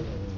வருது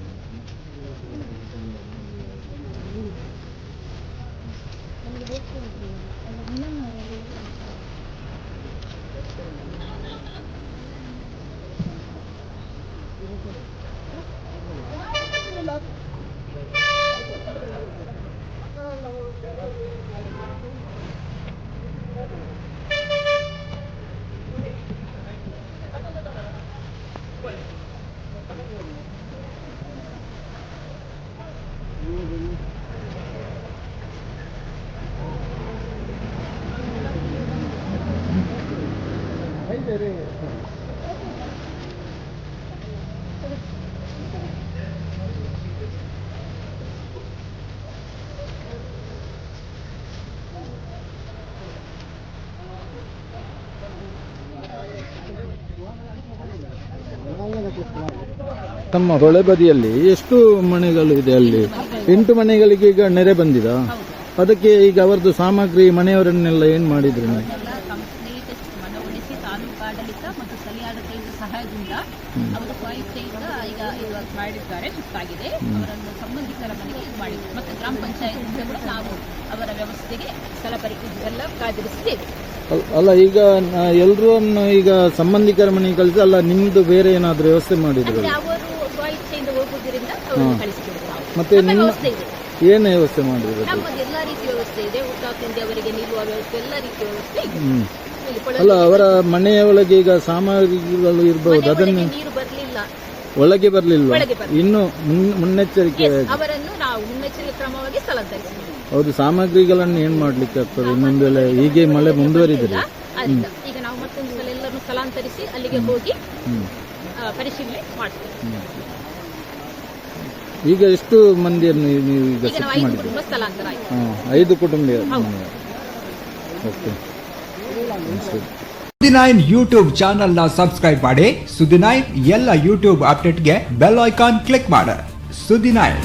ತಮ್ಮ ಹೊಳೆ ಬದಿಯಲ್ಲಿ ಎಷ್ಟು ಮನೆಗಳು ಇದೆ ಅಲ್ಲಿ? ಎಂಟು ಮನೆಗಳಿಗೆ ಈಗ ನೆರೆ ಬಂದಿದ? ಅದಕ್ಕೆ ಈಗ ಅವರದ್ದು ಸಾಮಗ್ರಿ ಮನೆಯವರನ್ನೆಲ್ಲ ಏನ್ ಮಾಡಿದ್ರು ಆಡಳಿತ ಮತ್ತು ಸ್ಥಳೀಯ ಆಡಳಿತ ಸಹಾಯದಿಂದ ಅವರು ಸ್ವಾಯತ್ತೆಯಿಂದ ಈಗ ಇದು ಮಾಡಿದ್ದಾರೆ ಸುಸ್ತಾಗಿದೆ. ಅವರನ್ನು ಸಂಬಂಧಿಕರ ಮನೆಗೆ ಇದು ಮಾಡಿದ್ದಾರೆ ಮತ್ತು ಗ್ರಾಮ ಪಂಚಾಯತ್ ಕೂಡ ನಾವು ಅವರ ವ್ಯವಸ್ಥೆಗೆ ಸ್ಥಳ ಪರಿ ಎಲ್ಲ ಕಾದಿರಿಸಿದ್ದೇವೆ. ಅಲ್- ಅಲ್ಲ ಈಗ ಎಲ್ಲರೂ ಈಗ ಸಂಬಂಧಿಕರ ಮನೆಗೆ ಕಳಿಸಿ ಅಲ್ಲ ನಿಮ್ದು ಬೇರೆ ಏನಾದ್ರೂ ವ್ಯವಸ್ಥೆ ಮಾಡಿದ್ರು? ಅವರು ಹೋಗುವುದರಿಂದ ಮತ್ತೆ ನಮ್ಮ ಏನು ವ್ಯವಸ್ಥೆ ಮಾಡಿದ್ರು? ಎಲ್ಲ ರೀತಿಯ ವ್ಯವಸ್ಥೆ ಇದೆ. ಊಟ ತಿಂಡಿ ಅವರಿಗೆ ನೀಡುವ ವ್ಯವಸ್ಥೆ ಎಲ್ಲ ರೀತಿಯ ವ್ಯವಸ್ಥೆ ಇದೆ. ಅಲ್ಲ ಅವರ ಮನೆಯ ಒಳಗೆ ಈಗ ಸಾಮಗ್ರಿಗಳು ಇರಬಹುದು ಅದನ್ನು ಒಳಗೆ ನೀರು ಬರಲಿಲ್ಲ. ಒಳಗೆ ಬರ್ಲಿಲ್ವಾ? ಇನ್ನು ಮುನ್- ಮುನ್ನೆಚ್ಚರಿಕೆ ಅವರನ್ನು ನಾವು ಮುನ್ನೆಚ್ಚರಿಕೆ ಕ್ರಮವಾಗಿ ಸ್ಥಳಾಂತರಿಸಿದ್ದೇವೆ. ಹೌದು ಸಾಮಗ್ರಿಗಳನ್ನು ಏನ್ ಮಾಡ್ಲಿಕ್ಕೆ ಆಗ್ತದೆ? ಇನ್ನೊಂದು ವೇಳೆ ಹೀಗೆ ಮಳೆ ಮುಂದುವರಿದರೆ ಈಗ ನಾವು ಮತ್ತೊಂದು ಸಲ ಎಲ್ಲರನ್ನು ಸ್ಥಳಾಂತರಿಸಿ ಅಲ್ಲಿಗೆ ಹೋಗಿ ಪರಿಶೀಲನೆ ಮಾಡ್ತೀವಿ. ಈಗ ಎಷ್ಟು ಮಂದಿಯನ್ನು ನೀವು ಈಗ ಶಿಫ್ಟ್ ಐದು ಮಾಡಿದ್ದೀರಿ? ಕುಟುಂಬ ಸ್ಥಳಾಂತರ ಐದು ಕುಟುಂಬ ಓಕೆ. ಸರಿ ಸುದ್ದಿ ನೈನ್ ಯೂಟ್ಯೂಬ್ ಚಾನೆಲ್ನ ಸಬ್ಸ್ಕ್ರೈಬ್ ಮಾಡಿ ಸುದಿನೈನ್ ಎಲ್ಲ ಯೂಟ್ಯೂಬ್ ಅಪ್ಡೇಟ್ಗೆ ಬೆಲ್ ಐಕಾನ್ ಕ್ಲಿಕ್ ಮಾಡಿ. ಸುದ್ದಿ ನೈನ್